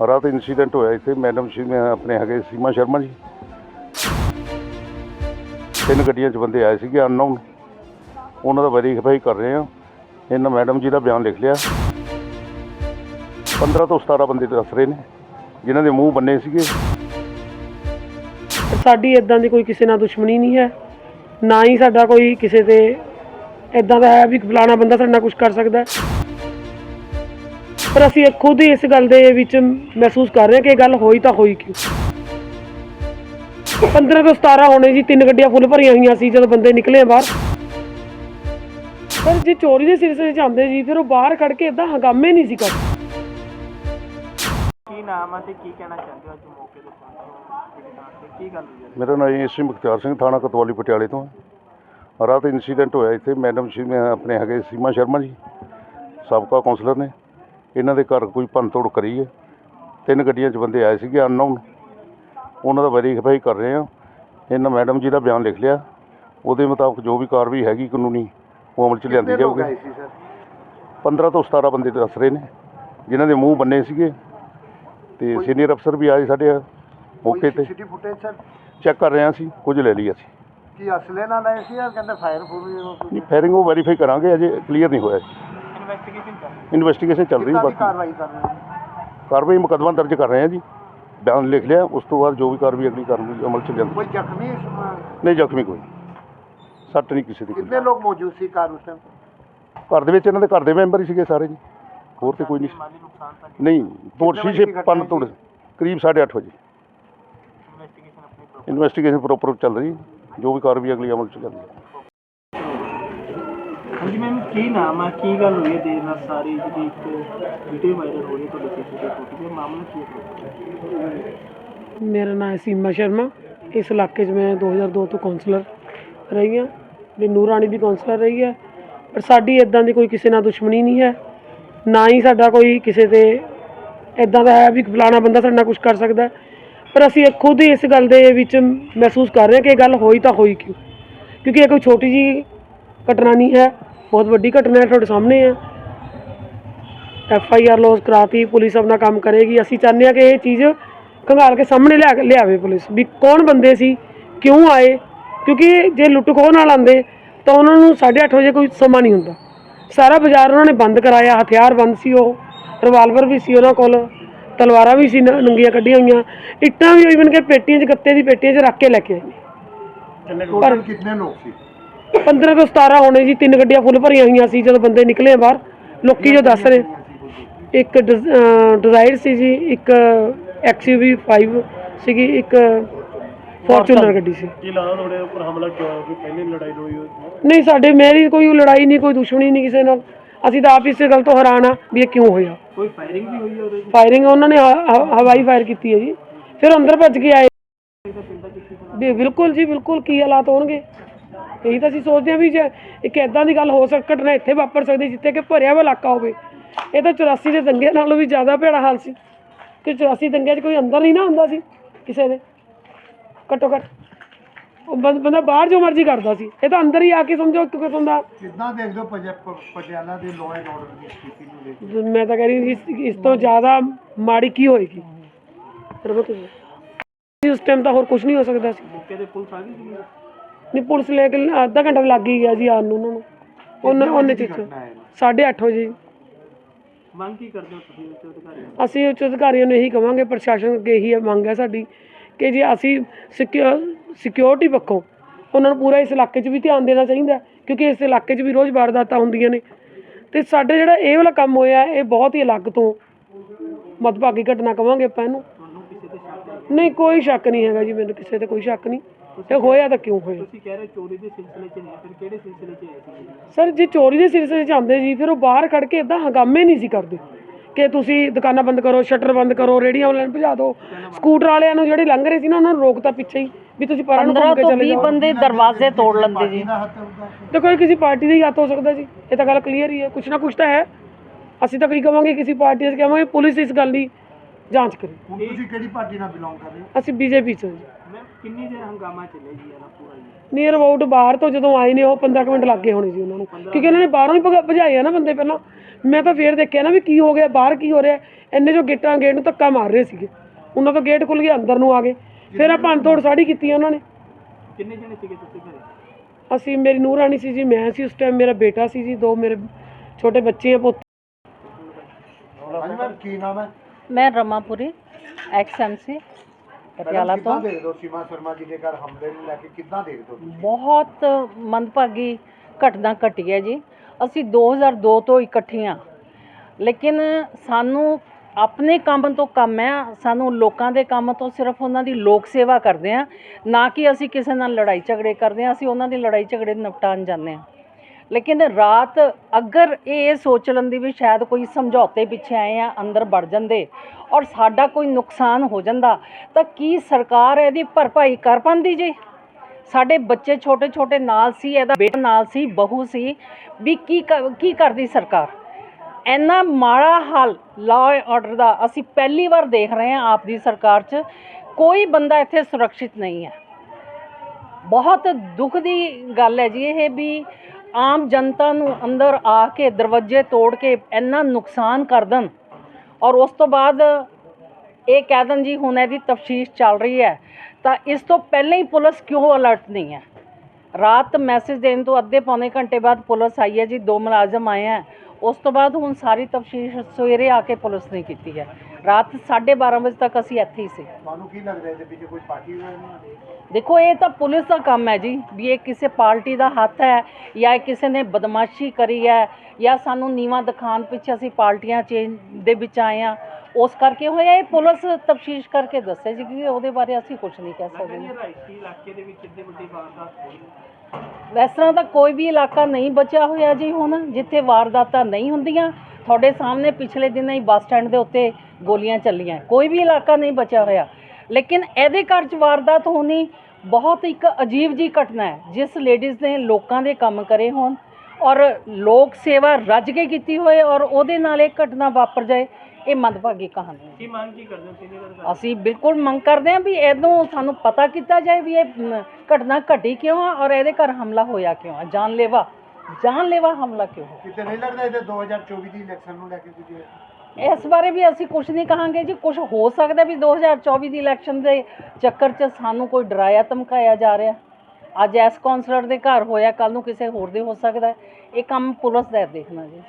ਰਾਤ ਇਨਸੀਡੈਂਟ ਹੋਇਆ ਇੱਥੇ ਮੈਡਮ ਸੀ ਆਪਣੇ ਹੈਗੇ ਸੀਮਾ ਸ਼ਰਮਾ ਜੀ। ਤਿੰਨ ਗੱਡੀਆਂ 'ਚ ਬੰਦੇ ਆਏ ਸੀਗੇ ਅਨਨੋਨ ਉਹਨਾਂ ਦਾ ਵੈਰੀਫਾਈ ਕਰ ਰਹੇ ਆ ਇਹਨਾਂ ਮੈਡਮ ਜੀ ਦਾ ਬਿਆਨ ਲਿਖ ਲਿਆ। 15 ਤੋਂ 17 ਬੰਦੇ ਦੱਸ ਰਹੇ ਨੇ, ਜਿਨ੍ਹਾਂ ਦੇ ਮੂੰਹ ਬੰਨੇ ਸੀਗੇ। ਸਾਡੀ ਇਦਾਂ ਦੀ ਕੋਈ ਕਿਸੇ ਨਾਲ ਦੁਸ਼ਮਣੀ ਨਹੀਂ ਹੈ। ਨਾ ਹੀ ਸਾਡਾ ਕੋਈ ਕਿਸੇ ਤੇ ਇਦਾਂ ਦਾ ਹੈ ਵੀ ਫਲਾਣਾ ਬੰਦਾ ਸਾਡੇ ਨਾਲ ਕੁਝ ਕਰ ਸਕਦਾ ਹੈ। ਪਰ ਅਸੀਂ ਖੁਦ ਹੀ ਇਸ ਗੱਲ ਦੇ ਵਿੱਚ ਮਹਿਸੂਸ ਕਰ ਰਹੇ ਹਾਂ ਕਿ ਇਹ ਗੱਲ ਹੋਈ ਤਾਂ ਹੋਈ ਕਿਉਂ? 15 ਤੋਂ 17 ਹੋਣੇ ਜੀ ਤਿੰਨ ਗੱਡੀਆਂ ਫੁੱਲ ਭਰੀਆਂ ਹੋਈਆਂ ਸੀ ਜਦੋਂ ਬੰਦੇ ਨਿਕਲੇ ਬਾਹਰ। ਪਰ ਜੇ ਚੋਰੀ ਦੇ ਸਿਲਸਿਲੇ ਚ ਆਉਂਦੇ ਜੀ ਫਿਰ ਉਹ ਬਾਹਰ ਖੜ ਕੇ ਇਦਾਂ ਹੰਗਾਮੇ ਨਹੀਂ ਸੀ ਕਰਦੇ। ਕੀ ਨਾਮ ਆ ਤੇ ਕੀ ਕਹਿਣਾ ਚਾਹੁੰਦੇ ਹੋ ਅੱਜ ਮੌਕੇ ਤੇ ਪਹੁੰਚੇ ਹੋ ਤੇ? ਕੀ ਗੱਲ ਹੋਈ ਹੈ ਮੇਰਾ ਨਾਮ ਜੀ ਸੀ ਮੁਖਤਿਆਰ ਸਿੰਘ ਥਾਣਾ ਕਤਵਾਲੀ ਪਟਿਆਲੇ ਤੋਂ ਹੈ। ਰਾਤ ਇਨਸੀਡੈਂਟ ਹੋਇਆ ਇੱਥੇ ਮੈਡਮ ਮੈਂ ਆਪਣੇ ਹੈਗੇ ਸੀਮਾ ਸ਼ਰਮਾ ਜੀ ਸਾਬਕਾ ਕਾਉਂਸਲਰ ਨੇ। ਇਹਨਾਂ ਦੇ ਘਰ ਕੋਈ ਭੰਨਤੋੜ ਕਰੀ ਹੈ। ਤਿੰਨ ਗੱਡੀਆਂ 'ਚ ਬੰਦੇ ਆਏ ਸੀਗੇ ਅਨਨੋਨ ਉਹਨਾਂ ਦਾ ਵੈਰੀਫਾਈ ਕਰ ਰਹੇ ਆ ਇਹਨਾਂ ਮੈਡਮ ਜੀ ਦਾ ਬਿਆਨ ਲਿਖ ਲਿਆ। ਉਹਦੇ ਮੁਤਾਬਕ ਜੋ ਵੀ ਕਾਰਵਾਈ ਹੈਗੀ ਕਾਨੂੰਨੀ ਉਹ ਅਮਲ 'ਚ ਲਿਆਂਦੀ ਜਾਊਗੀ। 15 ਤੋਂ 17 ਬੰਦੇ ਦੱਸ ਰਹੇ ਨੇ ਜਿਨ੍ਹਾਂ ਦੇ ਮੂੰਹ ਬੰਨੇ ਸੀਗੇ। ਤੇ ਸੀਨੀਅਰ ਅਫਸਰ ਵੀ ਆਏ ਸਾਡੇ ਮੌਕੇ ਤੇ। City footage sir? ਚੈੱਕ ਕਰ ਰਹੇ ਹਾਂ ਅਸੀਂ ਕੁਝ ਲੈ ਲਈ ਅਸੀਂ। ਕੀ ਅਸਲੇ ਨਾਲ ਆਏ ਸੀ ਜਾਂ ਕਹਿੰਦੇ ਫਾਇਰ ਫੂਰ ਨਹੀਂ ਫਾਇਰਿੰਗ ਉਹ ਵੈਰੀਫਾਈ ਕਰਾਂਗੇ ਅਜੇ ਕਲੀਅਰ ਨਹੀਂ ਹੋਇਆ। ਇਨਵੈਸਟੀਗੇਸ਼ਨ ਚੱਲ ਰਹੀ ਇਨਵੈਸਟੀਗੇਸ਼ਨ ਚੱਲ ਰਹੀ ਹੈ ਕਿੱਦਾਂ ਦੀ ਬਾਕੀ। ਕਾਰਵਾਈ ਕਰ ਰਹੇ ਨੇ ਕਾਰਵਾਈ ਮੁਕੱਦਮਾ ਦਰਜ ਕਰ ਰਹੇ ਹਾਂ ਜੀ। ਬਿਆਨ ਲਿਖ ਲਿਆ ਉਸ ਤੋਂ ਬਾਅਦ ਜੋ ਵੀ ਕਾਰਵਾਈ ਅਗਲੀ ਕਾਰਵਾਈ ਅਮਲ ਚ ਲਿਆਂਦੀ। ਕੋਈ ਜ਼ਖਮੀ ਇਸ ਨਹੀਂ ਜ਼ਖਮੀ ਕੋਈ ਸੱਟ ਨਹੀਂ ਕਿਸੇ ਦੀ ਕੋਈ। ਕਿੰਨੇ ਲੋਕ ਮੌਜੂਦ ਸੀ ਕਾਰ ਉਸ ਟਾਈਮ ਘਰ ਦੇ ਵਿੱਚ ਇਹਨਾਂ ਦੇ ਘਰ ਦੇ ਮੈਂਬਰ ਹੀ ਸੀਗੇ ਸਾਰੇ ਜੀ। ਹੋਰ ਤੇ ਕੋਈ ਨਹੀਂ ਸੀ। ਮਾਲੀ ਨੁਕਸਾਨ ਤਾਂ ਨਹੀਂ ਤੋੜ ਕਿੰਨੇ ਵਜੇ ਸ਼ੀਸ਼ੇ ਦੀ ਘਟਨਾ ਪੰਨ? ਤੋੜ ਕਰੀਬ 8:30 ਵਜੇ। ਇਨਵੈਸਟੀਗੇਸ਼ਨ ਆਪਣੀ ਪ੍ਰੋਪਰ ਇਨਵੈਸਟੀਗੇਸ਼ਨ ਪ੍ਰੋਪਰ ਚੱਲ ਰਹੀ ਹੈ। ਜੋ ਵੀ ਕਾਰਵਾਈ ਅਗਲੀ ਅਮਲ ਚ ਲਿਆਂਦੀ ਹਾਂਜੀ ਮੈਮ, ਕੀ ਨਾਮ ਆ? ਕੀ ਗੱਲ ਹੋਈ ਹੈ ਦੇਰ ਰਾਤ ਸਾਰੀ ਜਿਹੜੀ ਇੱਕ ਵੀਡੀਓ ਵਾਇਰਲ ਹੋ ਰਹੀ ਹੈ ਤੁਹਾਡੇ ਸੀਸੀਟੀਵੀ ਫੁਟੇਜ ਦਾ ਮਾਮਲਾ ਕੀ ਹੈ? ਮੇਰਾ ਨਾਮ ਹੈ ਸੀਮਾ ਸ਼ਰਮਾ। ਇਸ ਇਲਾਕੇ 'ਚ ਮੈਂ 2002 ਤੋਂ ਕਾਉਂਸਲਰ ਰਹੀ ਹਾਂ। ਵੀ ਨੂਰ ਰਾਣੀ ਵੀ ਕਾਉਂਸਲਰ ਰਹੀ ਹੈ। ਪਰ ਸਾਡੀ ਇਦਾਂ ਦੀ ਕੋਈ ਕਿਸੇ ਨਾਲ ਦੁਸ਼ਮਣੀ ਨਹੀਂ ਹੈ। ਨਾ ਹੀ ਸਾਡਾ ਕੋਈ ਕਿਸੇ ਤੇ ਇਦਾਂ ਦਾ ਹੈ ਵੀ ਫਲਾਣਾ ਬੰਦਾ ਸਾਡੇ ਨਾਲ ਕੁਝ ਕਰ ਸਕਦਾ ਪਰ ਅਸੀਂ ਖੁਦ ਹੀ ਇਸ ਗੱਲ ਦੇ ਵਿੱਚ ਮਹਿਸੂਸ ਕਰ ਰਹੇ ਹਾਂ ਕਿ ਇਹ ਗੱਲ ਹੋਈ ਤਾਂ ਹੋਈ ਕਿਉਂ? ਕਿਉਂਕਿ ਇਹ ਕੋਈ ਛੋਟੀ ਜੀ ਘਟਨਾ ਨਹੀਂ ਹੈ। ਬਹੁਤ ਵੱਡੀ ਘਟਨਾ ਹੈ ਤੁਹਾਡੇ ਸਾਹਮਣੇ ਹੈ। ਐਫ ਆਈ ਆਰ ਲੌਸ ਕਰਾਤੀ ਪੁਲਿਸ ਆਪਣਾ ਕੰਮ ਕਰੇਗੀ। ਅਸੀਂ ਚਾਹੁੰਦੇ ਹਾਂ ਕਿ ਇਹ ਚੀਜ਼ ਖੰਗਾਲ ਕੇ ਸਾਹਮਣੇ ਲਿਆ ਲਿਆਵੇ ਪੁਲਿਸ। ਵੀ ਕੌਣ ਬੰਦੇ ਸੀ ਕਿਉਂ ਆਏ? ਕਿਉਂਕਿ ਜੇ ਲੁੱਟ ਖੋਹ ਨਾਲ ਆਂਦੇ ਤਾਂ ਉਹਨਾਂ ਨੂੰ 8:30 ਵਜੇ ਕੋਈ ਸਮਾਂ ਨਹੀਂ ਹੁੰਦਾ। ਸਾਰਾ ਬਾਜ਼ਾਰ ਉਹਨਾਂ ਨੇ ਬੰਦ ਕਰਾਇਆ ਹਥਿਆਰ ਬੰਦ ਸੀ ਉਹ। ਰਿਵਾਲਵਰ ਵੀ ਸੀ ਉਹਨਾਂ ਕੋਲ ਤਲਵਾਰਾਂ ਵੀ ਸੀ ਨੰਗੀਆਂ ਕੱਢੀਆਂ ਹੋਈਆਂ। ਇੱਟਾਂ ਵੀ ਇਵਨ ਕਿ ਪੇਟੀਆਂ 'ਚ ਗੱਤੇ ਦੀ ਪੇਟੀਆਂ 'ਚ ਰੱਖ ਕੇ ਲੈ ਕੇ ਆਏ। ਕਿੰਨੇ ਲੋਕ ਸੀ? 15 ਤੋਂ 17 ਹੋਣੇ ਜੀ ਤਿੰਨ ਗੱਡੀਆਂ ਫੁੱਲ ਭਰੀਆਂ ਹੋਈਆਂ ਸੀ ਜਦੋਂ ਬੰਦੇ ਨਿਕਲੇ ਬਾਹਰ ਲੋਕੀ ਜੋ ਦੱਸ ਰਹੇ ਇੱਕ ਡਿਜ਼ਾਇਰ ਸੀ ਜੀ ਇੱਕ ਐਕਸਯੂਵੀ 5 ਸੀਗੀ ਇੱਕ ਫੋਰਚੂਨਰ ਗੱਡੀ ਸੀ। ਕੀ ਲੱਗਦਾ ਤੁਹਾਡੇ ਉੱਪਰ ਹਮਲਾ ਕਿਉਂ ਹੋਇਆ? ਕੋਈ ਪਹਿਲੇ ਲੜਾਈ ਹੋਈ ਨਹੀਂ ਸਾਡੇ ਮੇਰੀ ਕੋਈ ਲੜਾਈ ਨਹੀਂ ਕੋਈ ਦੁਸ਼ਮਣੀ ਨਹੀਂ ਕਿਸੇ ਨਾਲ। ਅਸੀਂ ਤਾਂ ਆਪ ਇਸੇ ਗੱਲ ਤੋਂ ਹੈਰਾਨ ਆ ਵੀ ਇਹ ਕਿਉਂ ਹੋਇਆ। ਕੋਈ ਫਾਇਰਿੰਗ ਵੀ ਹੋਈ ਹੈ ਉਹਦੇ ਫਾਇਰਿੰਗ ਉਹਨਾਂ ਨੇ ਹ- ਹ- ਹਵਾਈ ਫਾਇਰ ਕੀਤੀ ਹੈ ਜੀ। ਫਿਰ ਅੰਦਰ ਭੱਜ ਕੇ ਆਏ। ਬਿਲਕੁਲ ਜੀ ਬਿਲਕੁਲ ਕੀ ਹਾਲਾਤ ਹੋਣਗੇ? ਇਹੀ ਤਾਂ ਅਸੀਂ ਸੋਚਦੇ ਹਾਂ ਵੀ ਜੇ ਇੱਕ ਐਦਾਂ ਦੀ ਗੱਲ ਹੋ ਸਕ ਘਟਨਾ ਇੱਥੇ ਵਾਪਰ ਸਕਦੀ ਜਿੱਥੇ ਕਿ ਭਰਿਆ ਹੋਇਆ ਇਲਾਕਾ ਹੋਵੇ। ਇਹ ਤਾਂ 84 ਦੇ ਦੰਗੇ ਨਾਲੋਂ ਵੀ ਜ਼ਿਆਦਾ ਭੈੜਾ ਹਾਲ ਸੀ। ਕਿ 84 ਦੰਗਿਆਂ 'ਚ ਕੋਈ ਅੰਦਰ ਨਹੀਂ ਨਾ ਹੁੰਦਾ ਸੀ ਕਿਸੇ ਦੇ। ਘੱਟੋ ਘੱਟ ਉਹ ਬੰਦਾ ਬਾਹਰ ਜੋ ਮਰਜ਼ੀ ਕਰਦਾ ਸੀ। ਇਹ ਤਾਂ ਅੰਦਰ ਹੀ ਆ ਕੇ ਸਮਝੋ ਇੱਕ ਕਿਸਮ ਦਾ ਕਿੱਦਾਂ ਦੇਖਦੇ ਹੋ ਪਟਿਆਲਾ ਦੇ ਲਾਅ ਐਂਡ ਆਰਡਰ ਦੀ ਸਥਿਤੀ ਨੂੰ ਦੇਖ ਕੇ? ਮੈਂ ਤਾਂ ਕਹਿ ਰਹੀ ਇਸ- ਇਸ ਤੋਂ ਜ਼ਿਆਦਾ ਮਾੜੀ ਕੀ ਹੋਏਗੀ? ਰਬੋ ਤੁਸੀਂ। ਉਸ ਟਾਈਮ ਤਾਂ ਹੋਰ ਕੁਝ ਨਹੀਂ ਹੋ ਸਕਦਾ ਸੀ। ਮੌਕੇ ਤੇ ਪੁਲਿਸ ਆ ਗਈ ਸੀ। ਨਹੀਂ ਪੁਲਿਸ ਲੈ ਕੇ ਅੱਧਾ ਘੰਟਾ ਲੱਗ ਹੀ ਗਿਆ ਜੀ ਆਉਣ ਨੂੰ ਉਹਨਾਂ ਨੂੰ। ਉਹਨਾਂ ਉਹਨੇ ਚ ਘਟਨਾ ਹੈ 8:30 ਵਜੇ। ਮੰਗ ਕੀ ਕਰਦੇ ਹੋ ਤੁਸੀਂ ਉੱਚ ਅਧਿਕਾਰੀਆਂ? ਅਸੀਂ ਉੱਚ ਅਧਿਕਾਰੀਆਂ ਨੂੰ ਇਹੀ ਕਵਾਂਗੇ ਪ੍ਰਸ਼ਾਸਨ ਅੱਗੇ ਇਹੀ ਮੰਗ ਹੈ ਸਾਡੀ ਕਿ ਜੇ ਅਸੀਂ ਸਿਕਿਉਰਿਟੀ ਪੱਖੋਂ ਉਹਨਾਂ ਨੂੰ ਪੂਰਾ ਇਸ ਇਲਾਕੇ 'ਚ ਵੀ ਧਿਆਨ ਦੇਣਾ ਚਾਹੀਦਾ ਹੈ, ਕਿਉਂਕਿ ਇਸ ਇਲਾਕੇ 'ਚ ਵੀ ਰੋਜ਼ ਵਾਰਦਾਤਾਂ ਹੁੰਦੀਆਂ ਨੇ। ਤੇ ਸਾਡੇ ਜਿਹੜਾ ਇਹ ਵਾਲਾ ਕੰਮ ਹੋਇਆ ਇਹ ਬਹੁਤ ਹੀ ਅਲੱਗ ਤੋਂ ਮਦਭਾਗੀ ਘਟਨਾ ਕਵਾਂਗੇ ਆਪਾਂ ਇਹਨੂੰ। ਹੈ? ਨਹੀਂ ਕੋਈ ਸ਼ੱਕ ਨਹੀਂ ਹੈਗਾ ਜੀ ਮੈਨੂੰ ਕਿਸੇ ਤੇ ਕੋਈ ਸ਼ੱਕ ਨਹੀਂ। ਇਹ ਹੋਇਆ ਤਾਂ ਕਿਉਂ ਹੋਇਆ? ਤੁਸੀਂ ਕਹਿ ਰਹੇ ਚੋਰੀ ਦੇ ਸਿਲਸਿਲੇ 'ਚ ਨਹੀਂ ਫਿਰ ਕਿਹੜੇ ਸਿਲਸਿਲੇ 'ਚ ਆਏ ਸੀ? ਸਰ ਜੇ ਚੋਰੀ ਦੇ ਸਿਲਸਿਲੇ 'ਚ ਆਉਂਦੇ ਜੀ ਫਿਰ ਉਹ ਬਾਹਰ ਖੜ ਕੇ ਇਦਾਂ ਹੰਗਾਮੇ ਨਹੀਂ ਸੀ ਕਰਦੇ ਕਿ ਤੁਸੀਂ ਦੁਕਾਨਾਂ ਬੰਦ ਕਰੋ ਸ਼ਟਰ ਬੰਦ ਕਰੋ ਰੇੜੀਆਂ ਵਾਲਿਆਂ ਨੂੰ ਭਜਾ ਦਿਓ ਸਕੂਟਰ ਵਾਲਿਆਂ ਨੂੰ ਜਿਹੜੇ ਲੰਘ ਰਹੇ ਸੀ ਨਾ ਉਹਨਾਂ ਨੂੰ ਰੋਕਤਾ ਪਿੱਛੇ ਹੀ ਵੀ ਤੁਸੀਂ ਪਰਾਂ ਨੂੰ ਘੁੰਮ ਕੇ ਚਲੇ ਜਾਓ। ਬੰਦੇ ਦਰਵਾਜ਼ੇ ਤੋੜ ਲੈਂਦੇ ਜੀ। ਦੇਖੋ ਇਹ ਕਿਸੇ ਪਾਰਟੀ ਦਾ ਹੀ ਹੱਥ ਹੋ ਸਕਦਾ ਜੀ? ਇਹ ਤਾਂ ਗੱਲ ਕਲੀਅਰ ਹੀ ਹੈ ਕੁਛ ਨਾ ਕੁਛ ਤਾਂ ਹੈ। ਅਸੀਂ ਤਾਂ ਕੀ ਕਵਾਂਗੇ ਕਿਸੇ ਪਾਰਟੀ 'ਚ ਕਹਾਂਗੇ ਪੁਲਿਸ ਇਸ ਗੱਲ ਦੀ ਜਾਂਚ ਕਰੇ। ਹੁਣ ਤੁਸੀਂ ਕਿਹੜੀ ਪਾਰਟੀ ਨਾਲ ਬਿਲੋਂਗ ਕਰ ਰਹੇ ਹੋ? ਅਸੀਂ ਬੀਜੇਪੀ 'ਚ ਜੀ। ਕਿੰਨੀ ਦੇਰ ਹੰਗਾਮਾ ਚੱਲੇ ਜੀ ਇਹਦਾ ਪੂਰਾ ਜੀ? ਨੀਅਰ ਅਬਾਊਟ ਬਾਹਰ ਤੋਂ ਜਦੋਂ ਆਏ ਨੇ ਉਹ 15 ਕੁ ਮਿੰਟ ਲੱਗੇ ਹੋਣੇ ਜੀ ਉਹਨਾਂ ਨੂੰ। ਕਿਉਂਕਿ ਉਹਨਾਂ ਨੇ ਬਾਹਰੋਂ ਹੀ ਭਗਾ- ਭਜਾਏ ਆ ਨਾ ਬੰਦੇ ਪਹਿਲਾਂ। ਮੈਂ ਤਾਂ ਫੇਰ ਦੇਖਿਆ ਨਾ ਵੀ ਕੀ ਹੋ ਗਿਆ ਬਾਹਰ ਕੀ ਹੋ ਰਿਹਾ। ਇੰਨੇ ਜੋ ਗੇਟਾਂ ਗੇਟ ਨੂੰ ਧੱਕਾ ਮਾਰ ਰਹੇ ਸੀਗੇ। ਉਹਨਾਂ ਤੋਂ ਗੇਟ ਖੁੱਲ ਗਿਆ ਅੰਦਰ ਨੂੰ ਆ ਗਏ। ਫਿਰ ਆ ਭੰਨ ਤੋੜ ਸਾੜੀ ਕੀਤੀ ਉਹਨਾਂ ਨੇ। ਕਿੰਨੇ ਜਣੇ ਸੀਗੇ ਤੁਸੀਂ ਘਰੇ? ਅਸੀਂ ਮੇਰੀ ਨੂੰਹ ਰਾਣੀ ਸੀ ਜੀ ਮੈਂ ਸੀ ਉਸ ਟਾਈਮ ਮੇਰਾ ਬੇਟਾ ਸੀ ਜੀ ਦੋ ਮੇਰੇ ਛੋਟੇ ਬੱਚੇ ਆ ਪੁੱਤ। ਹਾਂਜੀ ਮੈਮ ਕੀ ਨਾਮ ਹੈ? ਮੈਂ ਰਮਾਪੁਰੀ ਐਕਸ ਐਮਸੀ ਪਟਿਆਲਾ ਤੋਂ? ਦੇਖਦੇ ਹੋ ਸੀਮਾ ਸ਼ਰਮਾ ਜੀ ਦੇ ਘਰ ਹਮਲੇ ਨੂੰ ਲੈ ਕੇ ਕਿੱਦਾਂ ਦੇਖਦੇ ਹੋ ਤੁਸੀਂ? ਬਹੁਤ ਮੰਦਭਾਗੀ ਘਟਨਾ ਘਟੀ ਹੈ ਜੀ। ਅਸੀਂ 2002 ਤੋਂ ਇਕੱਠੀਆਂ। ਲੇਕਿਨ ਸਾਨੂੰ ਆਪਣੇ ਕੰਮ ਤੋਂ ਕੰਮ ਹੈ। ਸਾਨੂੰ ਲੋਕਾਂ ਦੇ ਕੰਮ ਤੋਂ ਸਿਰਫ ਉਹਨਾਂ ਦੀ ਲੋਕ ਸੇਵਾ ਕਰਦੇ ਆ ਨਾ ਕਿ ਅਸੀਂ ਕਿਸੇ ਨਾਲ ਲੜਾਈ ਝਗੜੇ ਕਰਦੇ ਆ ਅਸੀਂ ਉਹਨਾਂ ਦੀ ਲੜਾਈ ਝਗੜੇ ਨਿਪਟਾਉਣ ਜਾਂਦੇ ਆ ਲੇਕਿਨ ਰਾਤ ਅਗਰ ਇਹ ਸੋਚ ਲੈਂਦੀ ਵੀ ਸ਼ਾਇਦ ਕੋਈ ਸਮਝੌਤੇ ਪਿੱਛੇ ਆਏ ਆ, ਅੰਦਰ ਵੜ ਜਾਂਦੇ ਔਰ ਸਾਡਾ ਕੋਈ ਨੁਕਸਾਨ ਹੋ ਜਾਂਦਾ, ਤਾਂ ਕੀ ਸਰਕਾਰ ਇਹਦੀ ਭਰਪਾਈ ਕਰ ਪਾਉਂਦੀ ਜੀ? ਸਾਡੇ ਬੱਚੇ ਛੋਟੇ ਛੋਟੇ ਨਾਲ ਸੀ, ਇਹਦਾ ਬੇਟਾ ਨਾਲ ਸੀ, ਬਹੂ ਸੀ, ਵੀ ਕੀ ਕ- ਕੀ ਕਰਦੀ ਸਰਕਾਰ? ਇੰਨਾ ਮਾੜਾ ਹਾਲ ਲਾਅ ਆਰਡਰ ਦਾ ਅਸੀਂ ਪਹਿਲੀ ਵਾਰ ਦੇਖ ਰਹੇ ਹਾਂ ਆਪ ਦੀ ਸਰਕਾਰ 'ਚ, ਕੋਈ ਬੰਦਾ ਇੱਥੇ ਸੁਰੱਖਿਅਤ ਨਹੀਂ ਹੈ। ਬਹੁਤ ਦੁੱਖ ਦੀ ਗੱਲ ਹੈ ਜੀ ਇਹ ਵੀ ਆਮ ਜਨਤਾ ਨੂੰ ਅੰਦਰ ਆ ਕੇ ਦਰਵਾਜ਼ੇ ਤੋੜ ਕੇ ਇੰਨਾ ਨੁਕਸਾਨ ਕਰ ਦੇਣ। ਔਰ ਉਸ ਤੋਂ ਬਾਅਦ ਇਹ ਕਹਿ ਦੇਣ ਜੀ, ਹੁਣ ਇਹਦੀ ਤਫਤੀਸ਼ ਚੱਲ ਰਹੀ ਹੈ। ਤਾਂ ਇਸ ਤੋਂ ਪਹਿਲਾਂ ਹੀ ਪੁਲਿਸ ਕਿਉਂ ਅਲਰਟ ਨਹੀਂ ਹੈ? ਰਾਤ ਮੈਸੇਜ ਦੇਣ ਤੋਂ ਅੱਧੇ ਪੌਣੇ ਘੰਟੇ ਬਾਅਦ ਪੁਲਿਸ ਆਈ ਹੈ ਜੀ, ਦੋ ਮੁਲਾਜ਼ਮ ਆਏ ਹੈ। ਉਸ ਤੋਂ ਬਾਅਦ ਹੁਣ ਸਾਰੀ ਤਫਤੀਸ਼ ਸਵੇਰੇ ਆ ਕੇ ਪੁਲਿਸ ਨੇ ਕੀਤੀ ਹੈ। ਰਾਤ 12:30 ਵਜੇ ਤੱਕ ਅਸੀਂ ਇੱਥੇ ਹੀ ਸੀ। ਤੁਹਾਨੂੰ ਕੀ ਲੱਗਦਾ ਇਹਦੇ ਪਿੱਛੇ ਕੋਈ ਪਾਰਟੀ ਨਹੀਂ? ਦੇਖੋ ਇਹ ਤਾਂ ਪੁਲਿਸ ਦਾ ਕੰਮ ਹੈ ਜੀ ਵੀ ਇਹ ਕਿਸੇ ਪਾਰਟੀ ਦਾ ਹੱਥ ਹੈ ਜਾਂ ਇਹ ਕਿਸੇ ਨੇ ਬਦਮਾਸ਼ੀ ਕਰੀ ਹੈ ਜਾਂ ਸਾਨੂੰ ਨੀਵਾਂ ਦਿਖਾਉਣ ਪਿੱਛੇ ਅਸੀਂ ਪਾਰਟੀਆਂ ਚੇਂਜ ਦੇ ਵਿੱਚ ਆਏ ਆ ਉਸ ਕਰਕੇ ਹੋਇਆ ਇਹ ਪੁਲਿਸ ਤਫਤੀਸ਼ ਕਰਕੇ ਦੱਸੇ ਜੀ ਕਿ ਉਹਦੇ ਬਾਰੇ ਅਸੀਂ ਕੁਝ ਨਹੀਂ ਕਹਿ ਸਕਦੇ। ਇਲਾਕੇ ਦੇ ਵਿੱਚ ਇੱਡੇ ਵੱਡੀ ਵਾਰਦਾਤ ਹੋਈ। ਇਸ ਤਰ੍ਹਾਂ ਦਾ ਕੋਈ ਵੀ ਇਲਾਕਾ ਨਹੀਂ ਬਚਿਆ ਹੋਇਆ ਜੀ ਹੁਣ ਜਿੱਥੇ ਵਾਰਦਾਤਾਂ ਨਹੀਂ ਹੁੰਦੀਆਂ ਤੁਹਾਡੇ ਸਾਹਮਣੇ ਪਿਛਲੇ ਦਿਨਾਂ ਹੀ ਬੱਸ ਸਟੈਂਡ ਦੇ ਉੱਤੇ ਗੋਲੀਆਂ ਚੱਲੀਆਂ। ਕੋਈ ਵੀ ਇਲਾਕਾ ਨਹੀਂ ਬਚਿਆ ਹੋਇਆ। ਲੇਕਿਨ ਇਹਦੇ ਘਰ 'ਚ ਵਾਰਦਾਤ ਹੋਣੀ ਬਹੁਤ ਇੱਕ ਅਜੀਬ ਜੀ ਘਟਨਾ ਹੈ ਜਿਸ ਲੇਡੀਜ਼ ਨੇ ਲੋਕਾਂ ਦੇ ਕੰਮ ਕਰੇ ਹੋਣ ਔਰ ਲੋਕ ਸੇਵਾ ਰੱਜ ਕੇ ਕੀਤੀ ਹੋਏ ਔਰ ਉਹਦੇ ਨਾਲ ਇਹ ਘਟਨਾ ਵਾਪਰ ਜਾਏ ਇਹ ਮੰਦਭਾਗੀ ਕਹਾਣੀ ਹੈ। ਕੀ ਮੰਗ ਕੀ ਕਰਦੇ ਹੋ? ਸੀਨੀਅਰ ਅਸੀਂ ਬਿਲਕੁਲ ਮੰਗ ਕਰਦੇ ਹਾਂ ਵੀ ਇਹਨੂੰ ਸਾਨੂੰ ਪਤਾ ਕੀਤਾ ਜਾਏ ਵੀ ਇਹ ਘਟਨਾ ਘਟੀ ਕਿਉਂ ਆ ਔਰ ਇਹਦੇ ਘਰ ਹਮਲਾ ਹੋਇਆ ਕਿਉਂ ਆ ਜਾਨਲੇਵਾ। ਜਾਨਲੇਵਾ ਹਮਲਾ ਕਿਉਂ? ਹੋਇਆ ਕਿਤੇ ਨਹੀਂ ਲੱਗਦਾ ਇਹਦੇ 2024 ਦੀ ਇਲੈਕਸ਼ਨ ਨੂੰ ਲੈ ਕੇ ਕੁਝ ਇਸ ਬਾਰੇ ਵੀ ਅਸੀਂ ਕੁਝ ਨਹੀਂ ਕਹਾਂਗੇ ਜੀ ਕੁਝ ਹੋ ਸਕਦਾ ਵੀ 2024 ਦੀ ਇਲੈਕਸ਼ਨ ਦੇ ਚੱਕਰ 'ਚ ਸਾਨੂੰ ਕੋਈ ਡਰਾਇਆ ਧਮਕਾਇਆ ਜਾ ਰਿਹਾ। ਅੱਜ ਐਸ ਕਾਉਂਸਲਰ ਦੇ ਘਰ ਹੋਇਆ ਕੱਲ ਨੂੰ ਕਿਸੇ ਹੋਰ ਦੇ ਹੋ ਸਕਦਾ। ਇਹ ਕੰਮ ਪੁਲਿਸ ਦਾ ਦੇਖਣਾ ਜੀ।